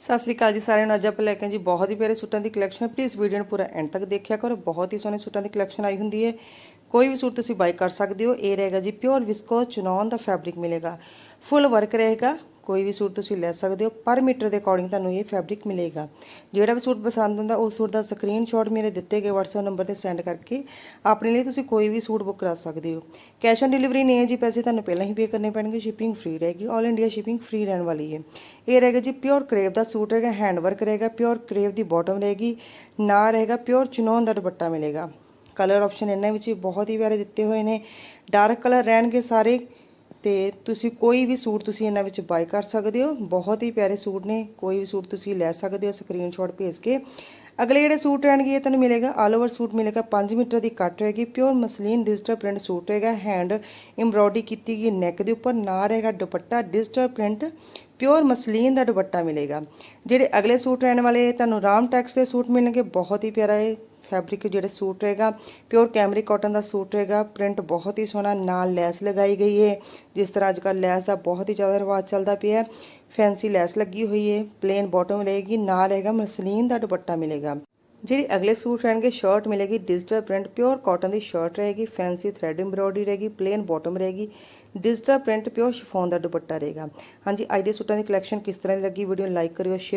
ਸਤਿ ਸ੍ਰੀ ਅਕਾਲ ਜੀ ਸਾਰਿਆਂ ਨੂੰ। ਅੱਜ ਆਪਾਂ ਲੈ ਕੇ ਆਏ ਜੀ ਬਹੁਤ ਹੀ ਪਿਆਰੇ ਸੂਟਾਂ ਦੀ ਕਲੈਕਸ਼ਨ ਹੈ ਪਲੀਜ਼ ਵੀਡੀਓ ਨੂੰ ਪੂਰਾ ਐਂਡ ਤੱਕ ਦੇਖਿਆ ਕਰੋ। ਬਹੁਤ ਹੀ ਸੋਹਣੇ ਸੂਟਾਂ ਦੀ ਕਲੈਕਸ਼ਨ ਆਈ ਹੁੰਦੀ ਹੈ। ਕੋਈ ਵੀ ਸੂਟ ਤੁਸੀਂ ਬਾਈ ਕਰ ਸਕਦੇ ਹੋ। ਇਹ ਰਹੇਗਾ ਜੀ ਪਿਓਰ ਵਿਸਕੋ ਚਨੌਨ ਦਾ ਫੈਬਰਿਕ ਮਿਲੇਗਾ। ਫੁੱਲ ਵਰਕ ਰਹੇਗਾ। ਕੋਈ ਵੀ ਸੂਟ ਤੁਸੀਂ ਲੈ ਸਕਦੇ ਹੋ, ਪਰ ਮੀਟਰ ਦੇ ਅਕੋਰਡਿੰਗ ਤੁਹਾਨੂੰ ਇਹ ਫੈਬਰਿਕ ਮਿਲੇਗਾ। ਜਿਹੜਾ ਵੀ ਸੂਟ ਪਸੰਦ ਹੁੰਦਾ, ਉਸ ਸੂਟ ਦਾ ਸਕਰੀਨਸ਼ਾਟ ਮੇਰੇ ਦਿੱਤੇ ਗਏ WhatsApp ਨੰਬਰ ਤੇ ਸੈਂਡ ਕਰਕੇ ਆਪਣੇ ਲਈ ਤੁਸੀਂ ਕੋਈ ਵੀ ਸੂਟ ਬੁੱਕ ਕਰਾ ਸਕਦੇ ਹੋ। ਕੈਸ਼ ਔਨ ਡਿਲੀਵਰੀ ਨਹੀਂ ਹੈ ਜੀ, ਪੈਸੇ ਤੁਹਾਨੂੰ ਪਹਿਲਾਂ ਹੀ ਪੇ ਕਰਨੇ ਪੈਣਗੇ ਸ਼ਿਪਿੰਗ ਫ੍ਰੀ ਰਹੇਗੀ 올 ਇੰਡੀਆ ਸ਼ਿਪਿੰਗ ਫ੍ਰੀ ਰਹਿਣ ਵਾਲੀ ਹੈ। ਇਹ ਰਹੇਗਾ ਜੀ ਪਿਓਰ ਕਰੇਵ ਦਾ ਸੂਟ ਰਹੇਗਾ ਹੈਂਡ ਵਰਕ ਰਹੇਗਾ ਪਿਓਰ ਕਰੇਵ ਦੀ ਬਾਟਮ ਰਹੇਗੀ, ਨਾ ਰਹੇਗਾ ਪਿਓਰ ਚਨੋਨ ਦਾ ਦੁਪੱਟਾ ਮਿਲੇਗਾ। ਕਲਰ ਆਪਸ਼ਨ ਇਹਨਾਂ ਵਿੱਚ ਬਹੁਤ ਹੀ ਪਿਆਰੇ ਦਿੱਤੇ ਹੋਏ ਨੇ। ਡਾਰਕ ਕਲਰ ਰਹਿਣਗੇ ਸਾਰੇ। ਤੇ ਤੁਸੀਂ ਕੋਈ ਵੀ ਸੂਟ ਤੁਸੀਂ ਇਹਨਾਂ ਵਿੱਚ ਬਾਈ ਕਰ ਸਕਦੇ ਹੋ। ਬਹੁਤ ਹੀ ਪਿਆਰੇ ਸੂਟ ਨੇ। ਕੋਈ ਵੀ ਸੂਟ ਤੁਸੀਂ ਲੈ ਸਕਦੇ ਹੋ ਸਕਰੀਨਸ਼ਾਟ ਭੇਜ ਕੇ। ਅਗਲੇ ਜਿਹੜੇ ਸੂਟ ਰਹਿਣਗੇ, ਇਹ ਤੁਹਾਨੂੰ ਮਿਲੇਗਾ ਆਲ ਓਵਰ ਸੂਟ ਮਿਲੇਗਾ 5 ਮੀਟਰ ਦੀ ਕੱਟ ਰਹੇਗੀ pure muslin digital print suit ਰਹੇਗਾ ਹੈਂਡ ਐਮਬ੍ਰੋਇਡਰੀ ਕੀਤੀ ਗਈ ਨੈਕ ਦੇ ਉੱਪਰ ਨਾ ਰਹੇਗਾ dupatta digital print pure muslin ਦਾ ਦੁਪੱਟਾ ਮਿਲੇਗਾ। ਜਿਹੜੇ ਅਗਲੇ ਸੂਟ ਰਹਿਣ ਵਾਲੇ, ਤੁਹਾਨੂੰ ਰਾਮ ਟੈਕਸ ਦੇ ਸੂਟ ਮਿਲਣਗੇ, ਬਹੁਤ ਹੀ ਪਿਆਰਾ ਇਹ ਫੈਬਰਿਕ ਜਿਹੜੇ ਸੂਟ ਰਹੇਗਾ ਪਿਓਰ ਕੈਮਰੀ ਕਾਟਨ ਦਾ ਸੂਟ ਰਹੇਗਾ ਪ੍ਰਿੰਟ ਬਹੁਤ ਹੀ ਸੋਹਣਾ, ਨਾਲ ਲੈਸ ਲਗਾਈ ਗਈ ਹੈ ਜਿਸ ਤਰ੍ਹਾਂ ਅੱਜ ਲੈਸ ਦਾ ਬਹੁਤ ਹੀ ਜ਼ਿਆਦਾ ਰਿਵਾਜ ਚੱਲਦਾ ਪਿਆ ਹੈ ਫੈਂਸੀ ਲੈਸ ਲੱਗੀ ਹੋਈ ਹੈ ਪਲੇਨ ਬਾਟਮ ਰਹੇਗੀ ਨਾਲ ਰਹੇਗਾ ਮਸਲੀਨ ਦਾ ਦੁਪੱਟਾ ਮਿਲੇਗਾ। ਜਿਹੜੀ ਅਗਲੇ ਸੂਟ ਰਹਿਣਗੇ ਸ਼ਰਟ ਮਿਲੇਗੀ ਡਿਜੀਟਲ ਪ੍ਰਿੰਟ ਪਿਓਰ ਕਾਟਨ ਦੀ ਸ਼ਰਟ ਰਹੇਗੀ ਫੈਂਸੀ ਥ੍ਰੈਡ ਐਮਬ੍ਰੋਇਡਰੀ ਰਹੇਗੀ ਪਲੇਨ ਬਾਟਮ ਰਹੇਗੀ ਡਿਜੀਟਲ ਪ੍ਰਿੰਟ ਪਿਓਰ ਸ਼ਿਫੋਨ ਦਾ ਦੁਪੱਟਾ ਰਹੇਗਾ। ਹਾਂਜੀ, ਅੱਜ ਦੇ ਸੂਟਾਂ ਦੀ ਕਲੈਕਸ਼ਨ ਕਿਸ ਤਰ੍ਹਾਂ ਦੀ ਲੱਗੀ ਵੀਡੀਓ ਲਾਈਕ ਕਰਿਓ